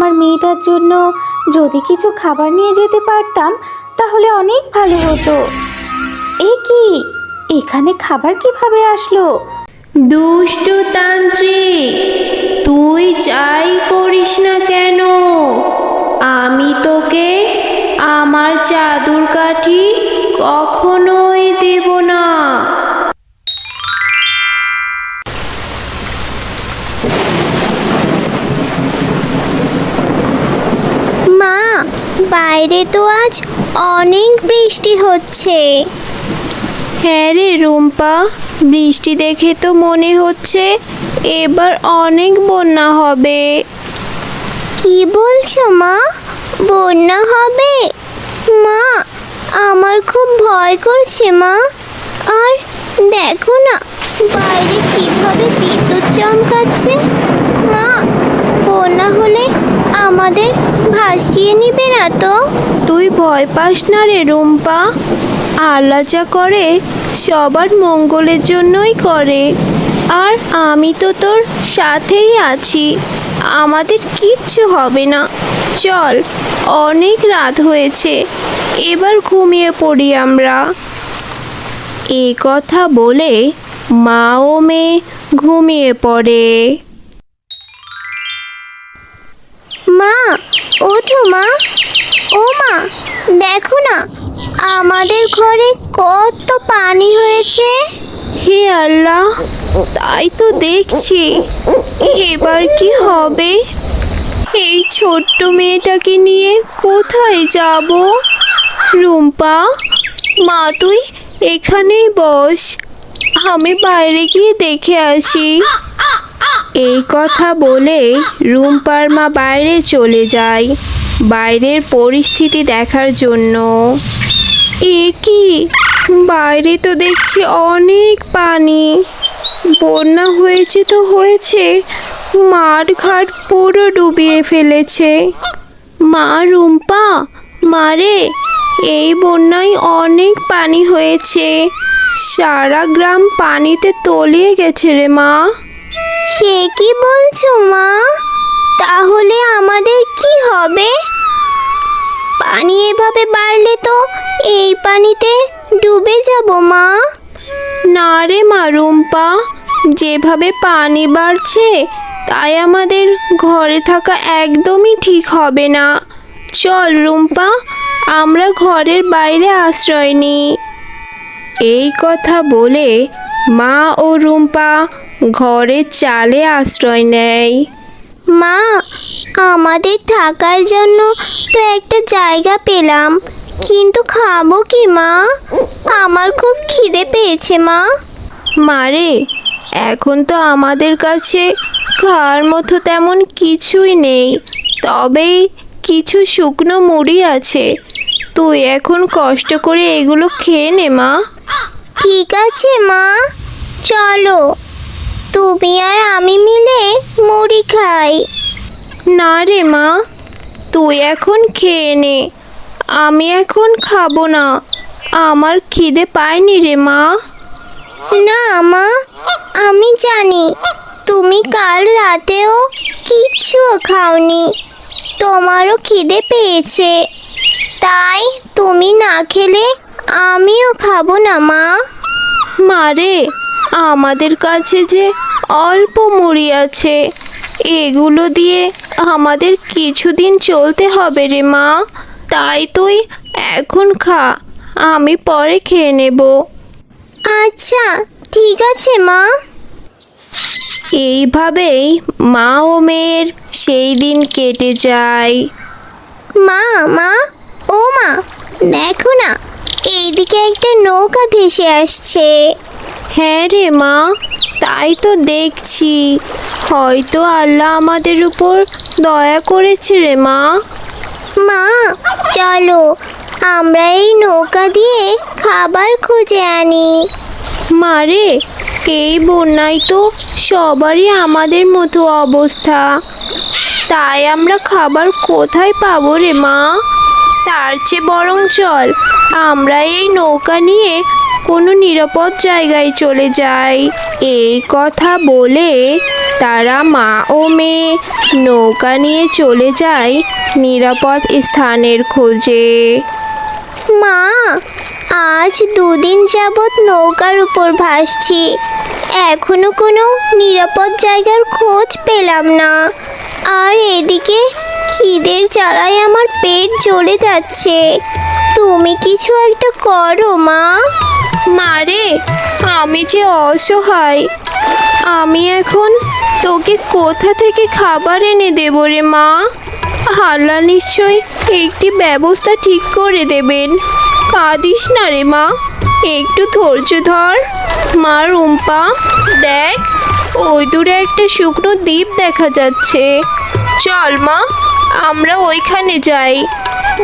আমার মেয়েটার জন্য যদি কিছু খাবার নিয়ে যেতে পারতাম, তাহলে অনেক ভালো হতো। এ কি? এখানে খাবার কীভাবে আসলো? দুষ্টু তান্ত্রিক, তুই যাই করিস না কেন? আমি তোকে আমার চাদর কাঠি কখনোই দেব না। বাইরে তো আজ অনেক বৃষ্টি হচ্ছে। হ্যাঁ রে রুম্পা বৃষ্টি দেখে তো মনে হচ্ছে এবার অনেক বন্যা হবে। কি বলছো মা? বন্যা হবে? মা আমার খুব ভয় করছে মা। আর দেখো না বাইরে কীভাবে বিদ্যুৎ চমকাচ্ছে। মা বন্যা হলে আমাদের ভাসিয়ে নিবে না তো? তুই ভয় পাস না রে রুম্পা। যা করে, সবার মঙ্গলের জন্যই করে। আর আমি তো তোর সাথেই আছি। আমাদের কিচ্ছু হবে না। চল, অনেক রাত হয়েছে। এবার ঘুমিয়ে পড়ি আমরা। এ কথা বলে মা ও মেয়ে ঘুমিয়ে পড়ে। মা। ও মা, দেখো না, আমাদের ঘরে কত পানি হয়েছে। হে আল্লাহ, তাই তো দেখছি। এবার কি হবে? এই ছোট্ট মেয়েটাকে নিয়ে কোথায় যাব? রুম্পা, মা, তুই এখানেই বস। আমি বাইরে গিয়ে দেখে আসি। এই কথা বলে রুম্পার মা বাইরে চলে যায়। বাইরের পরিস্থিতি দেখার জন্য। এ কি? বাইরে তো দেখছি অনেক পানি। বন্যা হয়েছে তো হয়েছে। মাঠ ঘাট পুরো ডুবিয়ে ফেলেছে। মা রুম্পা মারে এই বন্যায় অনেক পানি হয়েছে। সারা গ্রাম পানিতে তলিয়ে গেছে রে মা। সে কি বলছো মা? তাহলে আমাদের কি হবে? পানি এভাবে বাড়লে তো এই পানিতে ডুবে যাব, মা। না রে মা রুম্পা, যেভাবে পানি বাড়ছে, তাই আমাদের ঘরে থাকা একদমই ঠিক হবে না। চল রুম্পা, আমরা ঘরের বাইরে আশ্রয় নিই। এই কথা বলে মা ও রুম্পা ঘরের চালে আশ্রয় নেয়। মা আমাদের থাকার জন্য তো একটা জায়গা পেলাম। কিন্তু খাব কি মা? আমার খুব খিদে পেয়েছে মা। মারে এখন তো আমাদের কাছে খাওয়ার মতো তেমন কিছুই নেই। তবে কিছু শুকনো মুড়ি আছে। তুই এখন কষ্ট করে এগুলো খেয়ে নে মা। ঠিক আছে মা। চলো। তুমি আর আমি মিলে মুড়ি খাই। না রে মা তুই এখন খেয়ে নে। আমি এখন খাব না। আমার খিদে পায়নি রে মা। না মা আমি জানি। তুমি কাল রাতেও কিচ্ছুও খাওনি। তোমারও খিদে পেয়েছে। তাই তুমি না খেলে আমিও খাব না মা। মারে আমাদের কাছে যে অল্প মুড়ি আছে এগুলো দিয়ে আমাদের কিছুদিন চলতে হবে রে মা। তাই তুই এখন খা আমি পরে খেয়ে নেব। আচ্ছা ঠিক আছে মা। এইভাবেই মা ও মেয়ের সেই দিন কেটে যায়। মা মা ও মা দেখো না এইদিকে একটা নৌকা ভেসে আসছে। হ্যাঁ রে মা তাই তো দেখছি। হয়তো আল্লাহ আমাদের উপর দয়া করেছে রে মা। মা চলো আমরা এই নৌকা দিয়ে খাবার খুঁজে আনি। মারে এই বন্যায় তো সবারই আমাদের মতো অবস্থা। তাই আমরা খাবার কোথায় পাবো রে মা? তার চেয়ে বরং চল। আমরা এই নৌকা নিয়ে কোনো নিরাপদ জায়গায় চলে যাই। এই কথা বলে তারা মা ও মেয়ে নৌকা নিয়ে চলে যায় নিরাপদ স্থানের খোঁজে। মা, আজ দুদিন যাবৎ নৌকার উপর ভাসছি। এখনও কোনো নিরাপদ জায়গার খোঁজ পেলাম না। আর এদিকে খিদের জ্বালায় আমার পেট জ্বলে যাচ্ছে। তুমি কিছু একটা করো, মা। মারে আমি যে অসহায়। আমি এখন তোকে কোথা থেকে খাবার এনে দেব রে, মা? আল্লাহ নিশ্চয়ই একটি ব্যবস্থা ঠিক করে দেবেন। কাঁদিস না রে, মা। একটু ধৈর্য ধর। মা রুম্পা, দেখ, ওই দূরে একটা শুকনো দ্বীপ দেখা যাচ্ছে। চল, মা। আমরা ওইখানে যাই।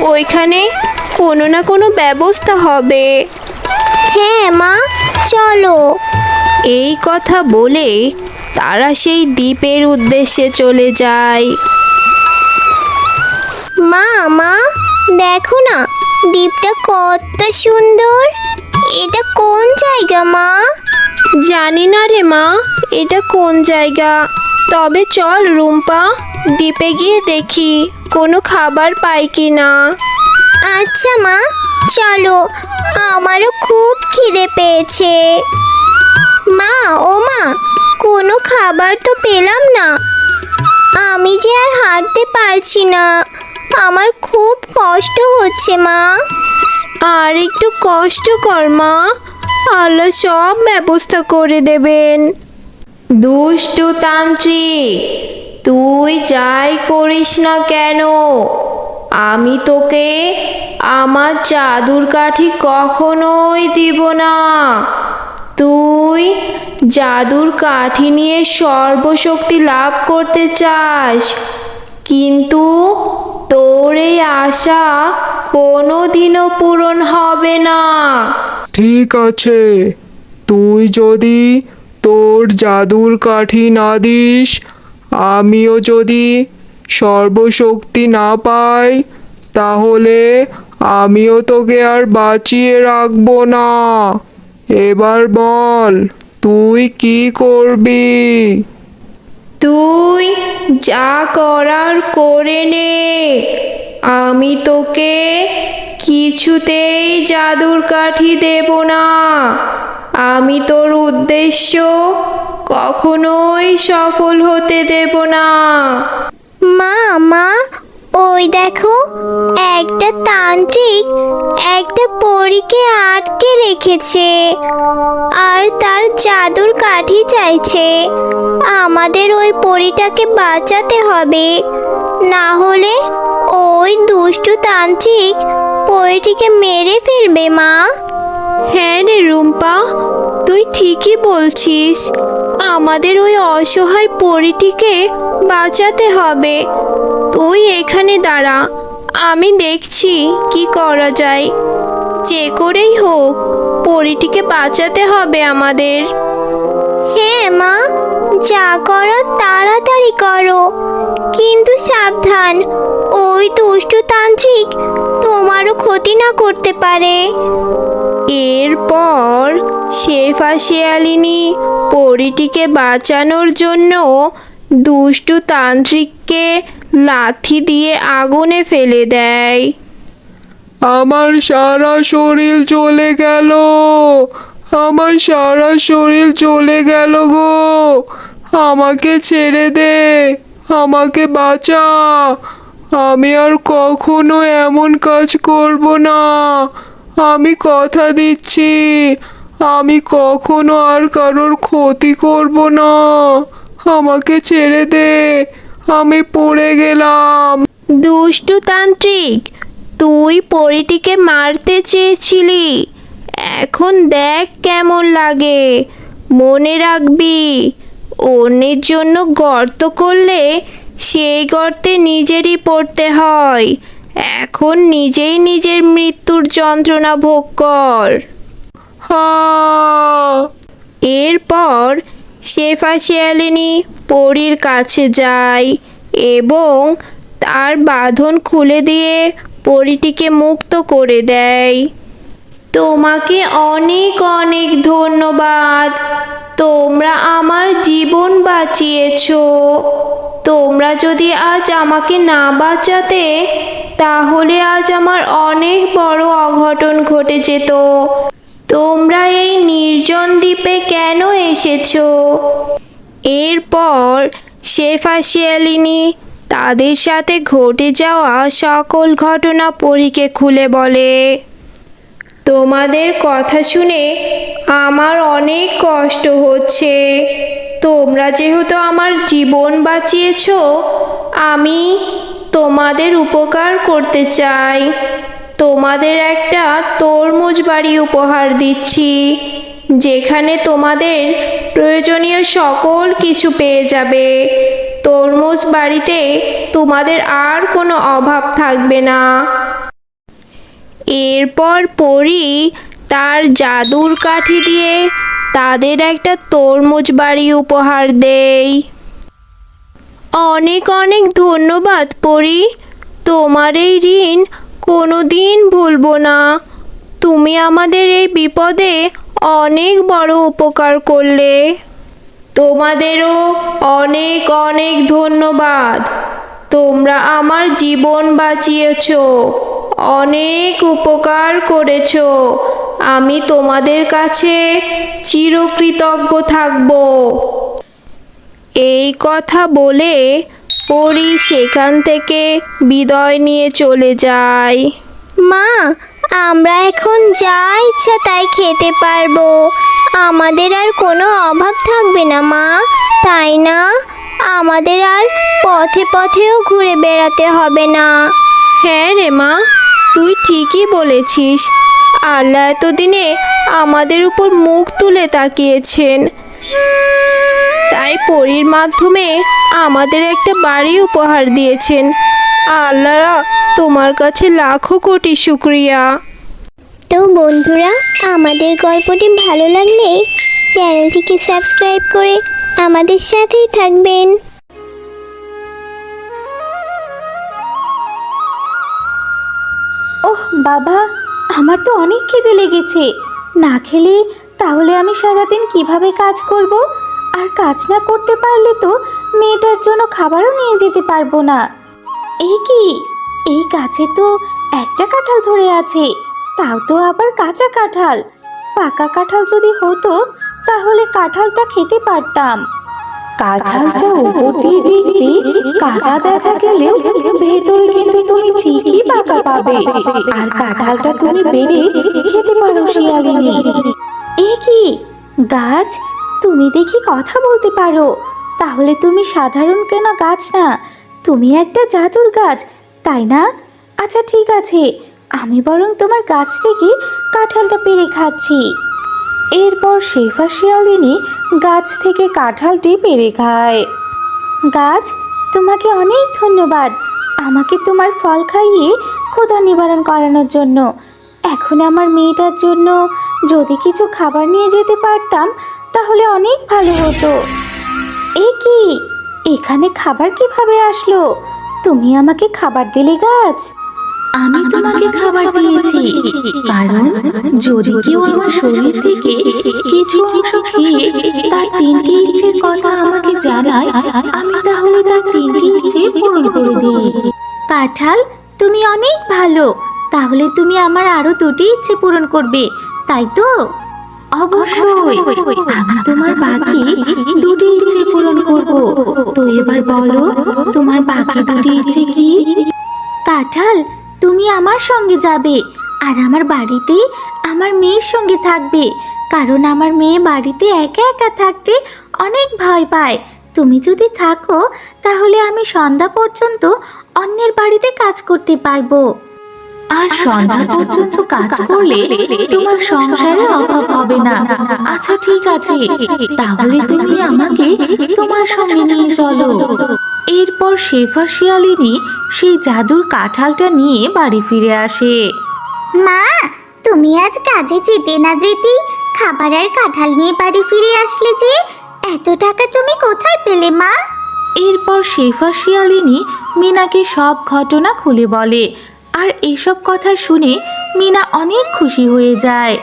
ওইখানে কোনো না কোনো ব্যবস্থা হবে। হ্যাঁ মা চলো। এই কথা বলে তারা সেই দ্বীপের উদ্দেশ্যে চলে যায়। মা মা দেখো না দ্বীপটা কত সুন্দর। এটা কোন জায়গা মা? জানি না রে মা এটা কোন জায়গা? তবে চল রুম্পা দ্বীপে গিয়ে দেখি কোনো খাবার পাই কি না আচ্ছা মা চলো আমারও খুব খিদে পেয়েছে। মা ও মা কোনো খাবার তো পেলাম না। আমি যে আর হাঁটতে পারছি না আমার খুব কষ্ট হচ্ছে মা। আর একটু কষ্ট কর মা আল্লাহ সব ব্যবস্থা করে দেবেন। দুষ্টু তান্ত্রিক তুই যাই করিস না কেন? আমি তোকে আমার জাদুর কাঠি কখনোই দিব না। তুই জাদুর কাঠি নিয়ে সর্বশক্তি লাভ করতে চাস, কিন্তু তোর এই আশা কোনো দিনও পূরণ হবে না। ঠিক আছে, তুই যদি তোর জাদুর কাঠি না দিস আমিও যদি সর্বশক্তি না পাই, তাহলে আমিও তোকে আর বাঁচিয়ে রাখব না। এবার বল, তুই কি করবি? তুই যা করার করে নে। আমি তোকে কিছুতেই জাদুর কাঠি দেব না। আমি তোর উদ্দেশ্য কখনোই সফল হতে দেব না। মা মা ওই দেখো একটা তান্ত্রিক একটা পরীকে আটকে রেখেছে আর তার জাদুর কাঠি চাইছে। আমাদের ওই পরীটাকে বাঁচাতে হবে। না হলে ওই দুষ্টু তান্ত্রিক পরীটিকে মেরে ফেলবে মা। হ্যাঁ রে রুম্পা তুই ঠিকই বলছিস। আমাদের ওই অসহায় পরিটিকে বাঁচাতে হবে। তুই এখানে দাঁড়া, আমি দেখছি কি করা যায়। যে করেই হোক, পরিটিকে বাঁচাতে হবে আমাদের। হ্যাঁ মা, যা করো তাড়াতাড়ি করো। কিন্তু সাবধান। ওই দুষ্টু তান্ত্রিক তোমারও ক্ষতি না করতে পারে। এরপর শেফা শিয়ালিনী পরিটিকে বাঁচানোর জন্য দুষ্টু তান্ত্রিককে লাথি দিয়ে আগুনে ফেলে দেয়। আমার সারা শরীর চলে গেল। আমার সারা শরীর চলে গেল গো। আমাকে ছেড়ে দে। আমাকে বাঁচা। আমি আর কখনো এমন কাজ করব না। আমি কথা দিচ্ছি। আমি কখনো আর কারোর ক্ষতি করব না। আমাকে ছেড়ে দে। আমি পড়ে গেলাম। দুষ্টু তান্ত্রিক, তুই পরিটিকে মারতে চেয়েছিলি। এখন দেখ কেমন লাগে। মনে রাখবি অন্যের জন্য গর্ত করলে সেই গর্তে নিজেরই পড়তে হয়। এখন নিজেই নিজের মৃত্যুর যন্ত্রণা ভোগ কর। হা। এরপর শেফা শিয়ালিনী পরীর কাছে যায় এবং তার বাঁধন খুলে দিয়ে পরীটিকে মুক্ত করে দেয়। তোমাকে অনেক অনেক ধন্যবাদ। তোমরা আমার জীবন বাঁচিয়েছো। তোমরা যদি আজ আমাকে না বাঁচাতে, তাহলে আজ আমার অনেক বড় অঘটন ঘটে যেত। তোমরা এই নির্জন দ্বীপে কেন এসেছ? এরপর শেফা শিয়ালিনী তাদের সাথে ঘটে যাওয়া সকল ঘটনা পরীকে খুলে বলে। তোমাদের কথা শুনে আমার অনেক কষ্ট হচ্ছে। তোমরা যেহেতু আমার জীবন বাঁচিয়েছো, আমি তোমাদের উপকার করতে চাই। তোমাদের একটা তরমুজ বাড়ি উপহার দিচ্ছি, যেখানে তোমাদের প্রয়োজনীয় সকল কিছু পেয়ে যাবে। তরমুজ বাড়িতে তোমাদের আর কোনো অভাব থাকবে না। এরপর পরি তার জাদুর কাঠি দিয়ে তাদের একটা তরমুজ বাড়ি উপহার দেয়। অনেক অনেক ধন্যবাদ পরি। তোমার এই ঋণ কোনো দিন ভুলবো না। তুমি আমাদের এই বিপদে অনেক বড় উপকার করলে। তোমাদেরও অনেক অনেক ধন্যবাদ। তোমরা আমার জীবন বাঁচিয়েছ। অনেক উপকার করেছ। আমি তোমাদের কাছে চিরকৃতজ্ঞ থাকব। এই কথা বলে পরি সেখান থেকে বিদায় নিয়ে চলে যায়। মা আমরা এখন যা ইচ্ছা তাই খেতে পারব। আমাদের আর কোনো অভাব থাকবে না মা তাই না? আমাদের আর পথে পথেও ঘুরে বেড়াতে হবে না। হ্যাঁ রে মা তুই ঠিকই বলেছিস। আল্লাহ এতদিনে আমাদের উপর মুখ তুলে তাকিয়েছেন। তাই পরীর মাধ্যমে আমাদের একটা বাড়ি উপহার দিয়েছেন। আল্লাহ তোমার কাছে লাখো কোটি শুক্রিয়া। তো বন্ধুরা, আমাদের গল্পটি ভালো লাগলে চ্যানেলটিকে সাবস্ক্রাইব করে আমাদের সাথেই থাকবেন। ওহ বাবা, আমার তো অনেক খিদে লেগেছে। না খেলে তাহলে আমি সারাদিন কীভাবে কাজ করব? আর কাজ না করতে পারলে তো মেয়েটার জন্য খাবারও নিয়ে যেতে পারব না। এই কি? এই গাছে তো একটা কাঁঠাল ধরে আছে, তাও তো আবার কাঁচা কাঁঠাল। পাকা কাঁঠাল যদি হতো, তাহলে কাঁঠালটা খেতে পারতাম। কাঁঠালটা উপর দিয়ে দেখতে কাঁচা দেখা গেলেও ভেতরে কিন্তু তুমি ঠিকই পাকা পাবে। আর কাঁঠালটা তুমি পেরে খেতে পারো শিয়ালিনী। এ কি? গাছ? তুমি দেখি কথা বলতে পারো। তাহলে তুমি সাধারণ কেন গাছ না? তুমি একটা জাদুর গাছ, তাই না? আচ্ছা ঠিক আছে। আমি বরং তোমার গাছ থেকে কাঁঠালটা পেরে খাচ্ছি। এরপর শেফা শিয়ালিনী গাছ থেকে কাঁঠালটি পেরে খায় গাছ, তোমাকে অনেক ধন্যবাদ। আমাকে তোমার ফল খাইয়ে ক্ষুধা নিবারণ করানোর জন্য। এখন আমার মেয়েটার জন্য যদি কিছু খাবার নিয়ে যেতে পারতাম, তাহলে অনেক ভালো হতো। এ কি? এখানে খাবার কীভাবে আসলো? তুমি আমাকে খাবার দিলে গাছ? আমি তোমাকে খাবার দিয়েছি। কারণ যদি কেউ আমার শরীর থেকে কিছু অংশ খেয়ে তার তিনটি ইচ্ছের কথা আমাকে জানায় আমি তাহলে তার তিনটি ইচ্ছে পূরণ করে দিই। কাঁঠাল তুমি অনেক ভালো। তাহলে তুমি আমার আরও দুটি ইচ্ছে পূরণ করবে তাই তো? অবশ্যই। আমি তোমার বাকি দুটি ইচ্ছে পূরণ করব। তো এবার বলো তোমার বাকি দুটি ইচ্ছে কি? কাঁঠাল তুমি আমার সঙ্গে যাবে আর আমার বাড়িতে আমার মেয়ের সঙ্গে থাকবে। কারণ আমার মেয়ে বাড়িতে একা একা থাকতে অনেক ভয় পায়। তুমি যদি থাকো তাহলে আমি সন্ধ্যা পর্যন্ত অন্যের বাড়িতে কাজ করতে পারব। আর সন্ধ্যা পর্যন্ত কাজ করলে তোমার সংসারে অভাব হবে না। আচ্ছা ঠিক আছে। তাহলে তুমি আমাকে তোমার সঙ্গে নিয়ে চলো। এরপর শেফা শিয়ালিনী সেই জাদুর কাঁঠালটা নিয়ে বাড়ি ফিরে আসে। মা তুমি আজ কাজে যেতে না যেতেই খাবার আর কাঁঠাল নিয়ে বাড়ি ফিরে আসলে যে এত টাকা তুমি কোথায় পেলে মা? এরপর শেফা শিয়ালিনী মিনাকে সব ঘটনা খুলে বলে আর এসব কথা শুনে মিনা অনেক খুশি হয়ে যায়।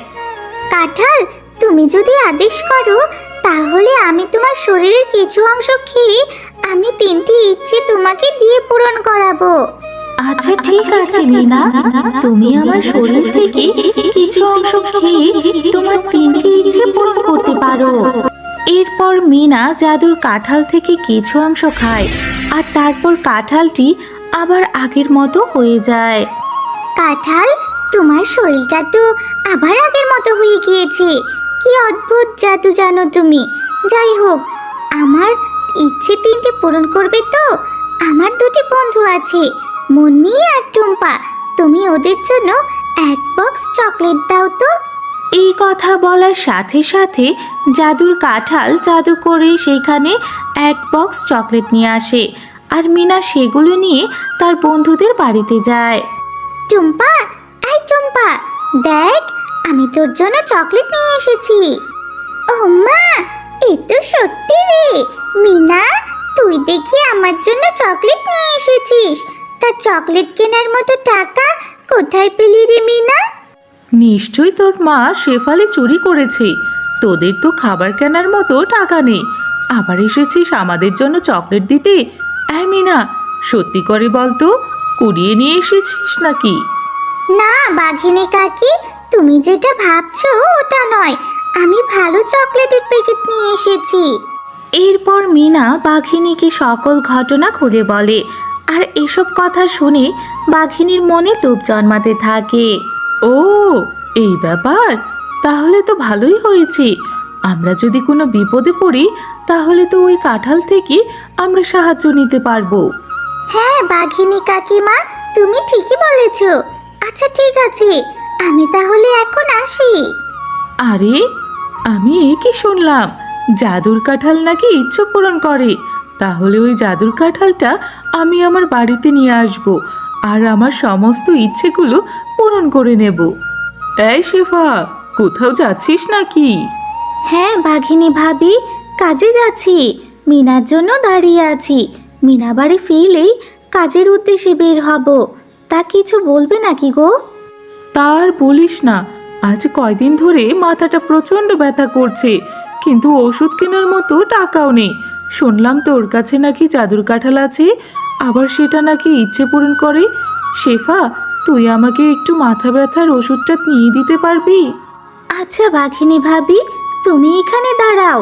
কাঁঠাল তুমি যদি আদেশ করো তাহলে আমি তোমার শরীরের কিছু অংশ খেয়ে আমি তিনটি ইচ্ছে তোমাকে দিয়ে পূরণ করাবো। আচ্ছা ঠিক আছে মিনা। তুমি আমার শরীর থেকে কিছু অংশ খেয়ে তোমার তিনটি ইচ্ছে পূরণ করতে পারো। এরপর মিনা জাদুর কাঁঠাল থেকে কিছু অংশ খায় আর তারপর কাঁঠালটি আবার আগের মতো হয়ে যায়। কাঁঠাল তোমার শরীরটা তো আবার আগের মতো হয়ে গিয়েছে। কি অদ্ভুত জাদু জানো তুমি। যাই হোক আমার ইচ্ছে তিনটে পূরণ করবে তো? আমার দুটি বন্ধু আছে মুন্নি আর টুম্পা। তুমি ওদের জন্য এক বক্স চকলেট দাও তো। এই কথা বলার সাথে সাথে জাদুর কাঁঠাল জাদু করে সেইখানে এক বক্স চকলেট নিয়ে আসে আর মিনা সেগুলো নিয়ে তার বন্ধুদের বাড়িতে যায়। টুম্পা এই টুম্পা দেখ আমি তোর জন্য চকলেট নিয়ে এসেছি। ও মা এ তো সত্যি রে। মিনা তুই দেখি আমার জন্য চকলেট নিয়ে এসেছিস। তা চকলেট কেনার মতো টাকা কোথায় পেলি রে মিনা? নিশ্চয়ই তোর মা শেফালি চুরি করেছে। তোদের তো খাবার কেনার মতো টাকা নেই। আবার এসেছিস আমাদের জন্য চকলেট দিতে? এই মিনা সত্যি করে বলতো কুড়িয়ে নিয়ে এসেছিস নাকি? না বাঘিনী কাকি তুমি যেটা ভাবছ ওটা নয়। আমি ভালো চকলেটের প্যাকেট নিয়ে এসেছি। এরপর মিনা বাঘিনীকে সকল ঘটনা খুলে বলে। আর এসব কথা শুনে বাঘিনীর মনে লোভ জন্মাতে থাকে। ও এই ব্যাপার? তাহলে তো ভালোই হয়েছে। আমরা যদি কোনো বিপদে পড়ি তাহলে তো ওই কাঁঠাল থেকে আমরা সাহায্য নিতে পারব। হ্যাঁ বাঘিনী কাকিমা তুমি ঠিকই বলেছ। আচ্ছা ঠিক আছে। আমি তাহলে এখন আসি। আরে আমি এ কি শুনলাম জাদুর কাঁঠাল নাকি ইচ্ছে পূরণ করে। তাহলে ওই জাদুর কাঁঠালটা আমি আমার বাড়িতে নিয়ে আসব আর আমার সমস্ত ইচ্ছেগুলো পূরণ করে নেব। এই শেফা কোথাও যাচ্ছিস নাকি? হ্যাঁ বাঘিনী ভাবি কাজে যাচ্ছি। মিনার জন্য দাঁড়িয়ে আছি। মিনা বাড়ি ফিরলেই কাজের উদ্দেশ্যে বের হব। তা কিছু বলবে নাকি গো? তার বলিস না আজ কয়দিন ধরে মাথাটা প্রচণ্ড ব্যথা করছে কিন্তু ওষুধ কেনার মতো টাকাও নেই। শুনলাম তোর কাছে নাকি জাদুর কাঁঠাল আছে আবার সেটা নাকি ইচ্ছে পূরণ করে। শেফা তুই আমাকে একটু মাথা ব্যথার ওষুধটা নিয়ে দিতে পারবি? আচ্ছা বাঘিনী ভাবি তুমি এখানে দাঁড়াও।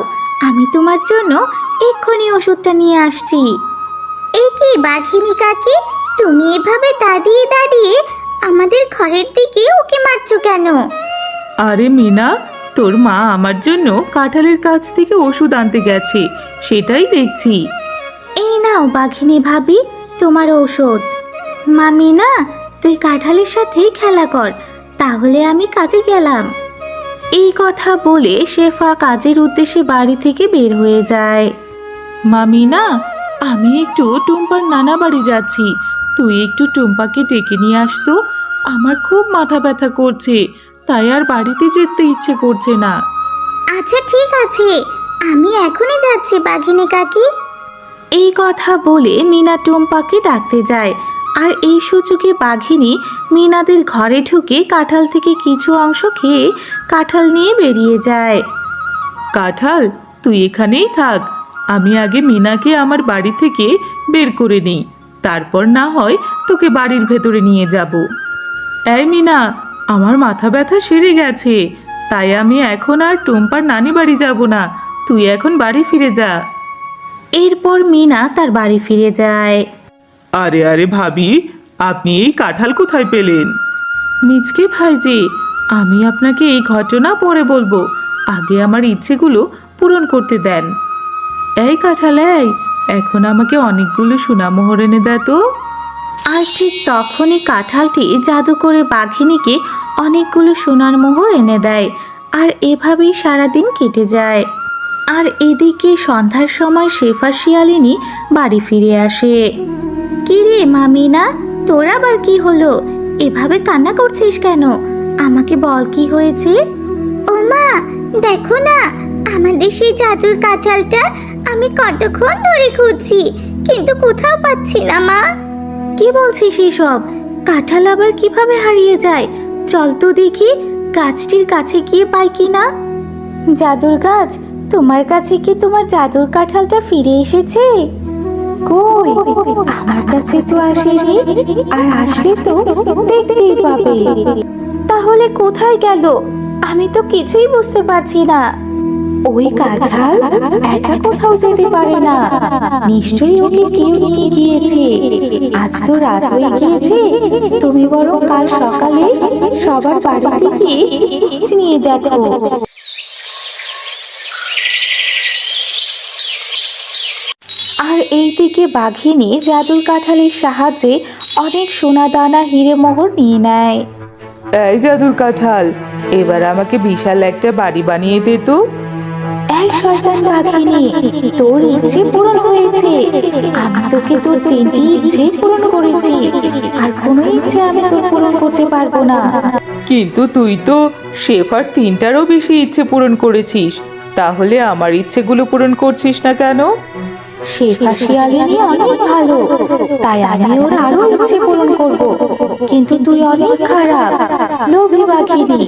আমি তোমার জন্য এক্ষুনি ওষুধটা নিয়ে আসছি। এই কি বাঘিনী কাকি? তুমি এভাবে দাঁড়িয়ে দাঁড়িয়ে আমাদের ঘরের দিকে ওকে মারছো কেন? আরে মিনা তোর মা আমার জন্য কাঁঠালের কাছ থেকে ওষুধ আনতে গেছে সেটাই দেখছি। এই নাও বাঘিনী ভাবি তোমার ঔষধ মা মিনা তুই কাঁঠালের সাথে খেলা কর তাহলে আমি কাজে গেলাম। এই কথা বলে শেফা কাজের উদ্দেশ্যে বাড়ি থেকে বের হয়ে যায়। মা মিনা আমি একটু টুম্পার নানা বাড়ি যাচ্ছি। তুই একটু টুম্পাকে ডেকে নিয়ে আসতো আমার খুব মাথা ব্যথা করছে। তাই আর বাড়িতে যেতে ইচ্ছে করছে না। আচ্ছা ঠিক আছে। আমি এখনই যাচ্ছি বাঘিনী কাকি। এই কথা বলে মিনা টুম্পাকে ডাকতে যায়। আর এই সুযোগে বাঘিনী মিনাদের ঘরে ঢুকে কাঁঠাল থেকে কিছু অংশ খেয়ে কাঁঠাল নিয়ে বেরিয়ে যায়। কাঁঠাল তুই এখানেই থাক। আমি আগে মিনাকে আমার বাড়ি থেকে বের করে নিই। তারপর না হয় তোকে বাড়ির ভেতরে নিয়ে যাব। এই মিনা আমার মাথা ব্যথা সেরে গেছে। তাই আমি এখন আর টুম্পার নানি বাড়ি যাব না। তুই এখন বাড়ি ফিরে যা। এরপর মিনা তার বাড়ি ফিরে যায়। আরে আরে ভাবি আপনি এই কাঁঠাল কোথায় পেলেন? মিচকে ভাইজি আমি আপনাকে এই ঘটনা পরে বলব। আগে আমার ইচ্ছেগুলো পূরণ করতে দেন। এই কাঁঠাল এই এখন আমাকে অনেকগুলো সোনামোহর এনে দেয় তো। আর ঠিক তখনই কাঁঠালটি জাদু করে বাঘিনীকে অনেকগুলো সোনার মোহর এনে দেয়, আর এভাবেই সারাদিন কেটে যায়। আর এদিকে সন্ধ্যার সময় শেফা শিয়ালিনী বাড়ি ফিরে আসে। কি রে মামিনা, তোর আবার কি হলো? এভাবে কান্না করছিস কেন? আমাকে বল কি হয়েছে? ও মা, দেখো না, আমাদের সেই জাদুর কাঁঠালটা আমি কতক্ষণ ধরে খুঁজছি, কিন্তু কোথাও পাচ্ছি না মা। কি বলছিস এসব কাঁঠাল আবার কীভাবে হারিয়ে যায়? চল তো দেখি গাছটির কাছে গিয়ে পাই কি না। জাদুর গাছ, তোমার কাছে কি তোমার জাদুর কাঁঠালটা ফিরে এসেছে? কই? আমার কাছে তো আসেনি, আর আসলে তো দেখতেই পাবে। তাহলে কোথায় গেল? আমি তো কিছুই বুঝতে পারছি না। ওই কাঁঠাল একা কোথাও যেতে পারে না। নিশ্চয়ই ওকে কেউ নিয়ে গিয়েছে। আজ তো রাত হয়ে গিয়েছে। তুমি বরং কাল সকালে সবার বাড়িতে গিয়ে নিয়ে দেখো। আর এইদিকে বাঘিনী জাদুর কাঁঠালের সাহায্যে অনেক সোনা দানা হিরে মোহর নিয়ে নেয়। এই জাদুর কাঁঠাল, এবার আমাকে বিশাল একটা বাড়ি বানিয়ে দে তো। শয়তান তোর ইচ্ছে পূরণ হয়েছে। আমি তোকে তোর তিনটি ইচ্ছে পূরণ করেছি। আর কোনো ইচ্ছে আমি তোর পূরণ করতে পারব না। কিন্তু তুই তো শেফার তিনটারও বেশি ইচ্ছে পূরণ করেছিস। তাহলে আমার ইচ্ছেগুলো পূরণ করছিস না কেন? সে ফাঁসিয়ালিনী অনেক ভালো। তাই আমি ওর আরও ইচ্ছে পূরণ করব। কিন্তু তুই অনেক খারাপ। লোভী বাঘিনী,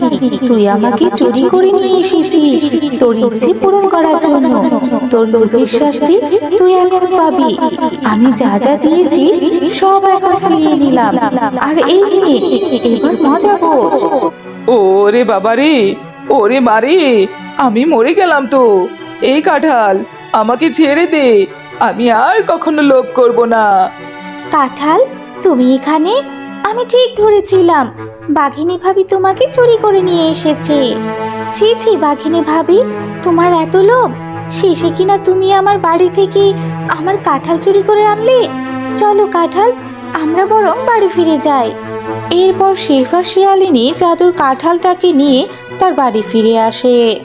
তুই আমাকে চুরি করে নিয়ে এসেছিস তোর ইচ্ছে পূরণ করার জন্য। তোর লোভের তুই এখন পাবি। আমি যা যা দিয়েছি সব এখন ফিরিয়ে নিলাম। আর এই এবার মজা বোঝ ওরে বাবা রে ওরে মারে, আমি মরে গেলাম তো। এই কাঁঠাল, আমাকে ছেড়ে দে। আমি আর কখনো লোভ করব না। কাঁঠাল, তুমি এখানে? আমি ঠিক ধরেছিলাম, বাঘিনী ভাবি তোমাকে চুরি করে নিয়ে এসেছে। ছি ছি, বাঘিনী ভাবি, তোমার এত লোভ? শেষে কিনা তুমি আমার বাড়ি থেকে আমার কাঁঠাল চুরি করে আনলে? চলো কাঁঠাল, আমরা বরং বাড়ি ফিরে যাই। এরপর শেফা শিয়ালিনী জাদুর কাঁঠালটাকে নিয়ে তার বাড়ি ফিরে আসে।